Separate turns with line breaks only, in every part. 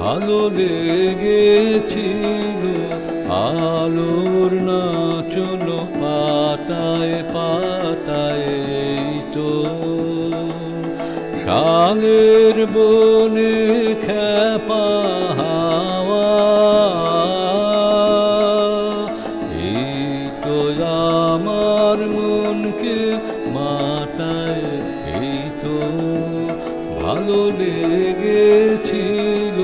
ভালো লেগেছিল। আলোর নাচন পাতায় পাতায় তো। শালের বনে খ্যাপা হাওয়া। এই তো আমার মনকে মাতায় এই তো। ভালো লেগেছিল,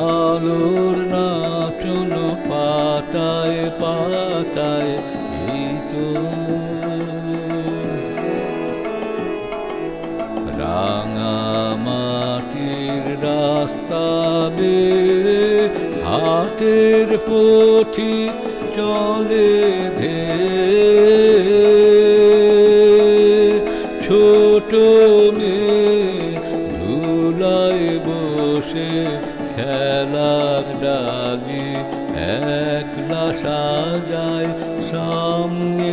আলোর নাচন পাতায় পাতায় এই তো রাঙা মাটির রাস্তা বেয়ে হাতের পথি চলে ধে ছোট মেয়ে খেলার ডালি একলা সাজায় সামনে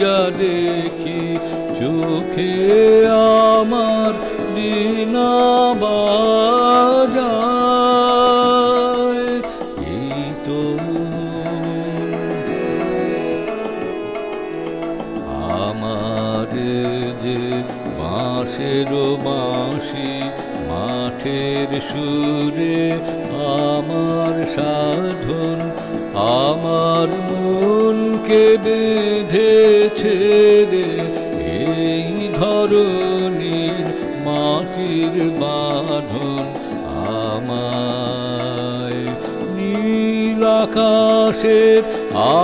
যা দেখি চোখে আমার দিনা বাজায় এই আমার যে বাঁশের বাঁশি মাঠের সুরে আমার সাধন, আমার মনকে বেঁধেছে রে। এই ধরনের মাটির বাঁধন আমায় নীল আকাশের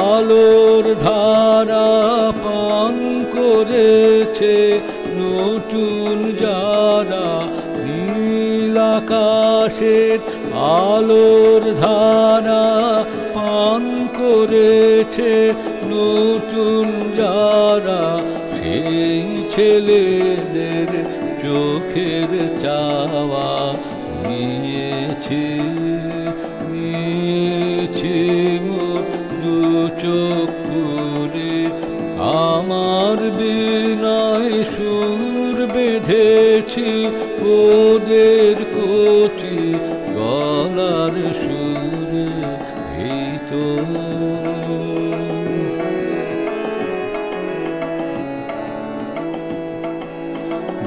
আলোর ধারা পান করেছে নতুন আকাশের আলোর ধারা পান করেছে নতুন যারা। সেই ছেলেদের চোখের চাওয়া নিয়েছে নিয়েছে দু চোখ আমার বিনয় সুর বেঁধেছি ওদের কোটি গলার সুরে এই তো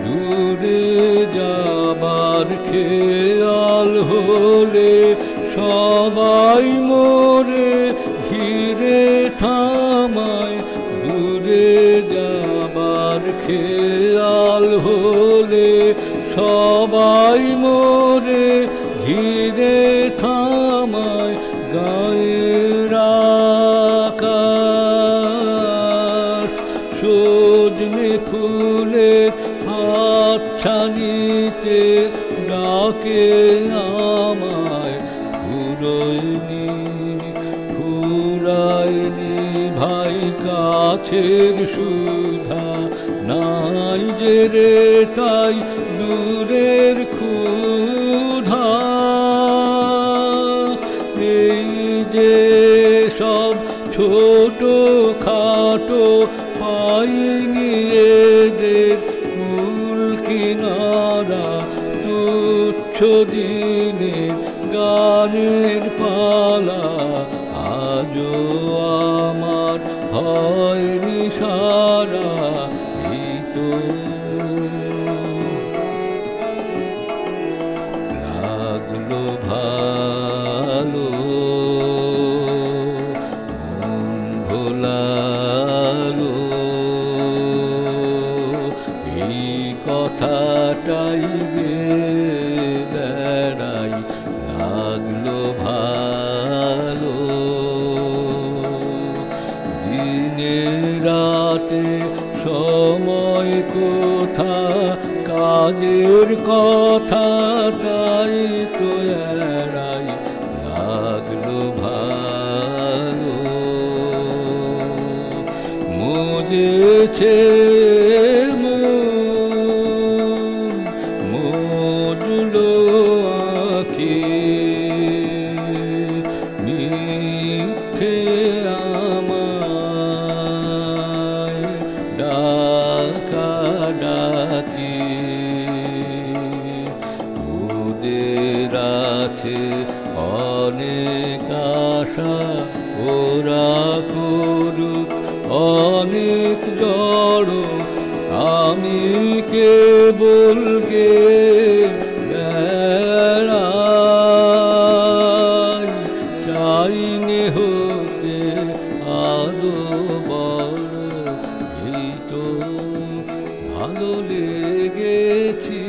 দূরে যাবার খেয়াল হলে সবাই মোরে ঘিরে থামায়। দূরে যাবার খেয়াল হলে সবাই মোরে ঘিরে থামায় গায়ের আকাশ। সজনে ফুলের হাত ছানিতে ডাকে আমায় ফুরয়নি ফুরায়নি ভাই, কাছের সুধা নাই যে রে তাই দূরের ক্ষুধা যে সব ছোট খাটো পাইনি এদের মূল কিনারা তুচ্ছ দিনের গানের পালা আজও রাতে সময় কোথা? কাজের কথা তাই তো এড়াই লাগল ভালো। মজেছে ডাকা ওদের আছে অনেক আশা ওরা করুক অনেক জড় আমি কেবল ভালো লেগেছি।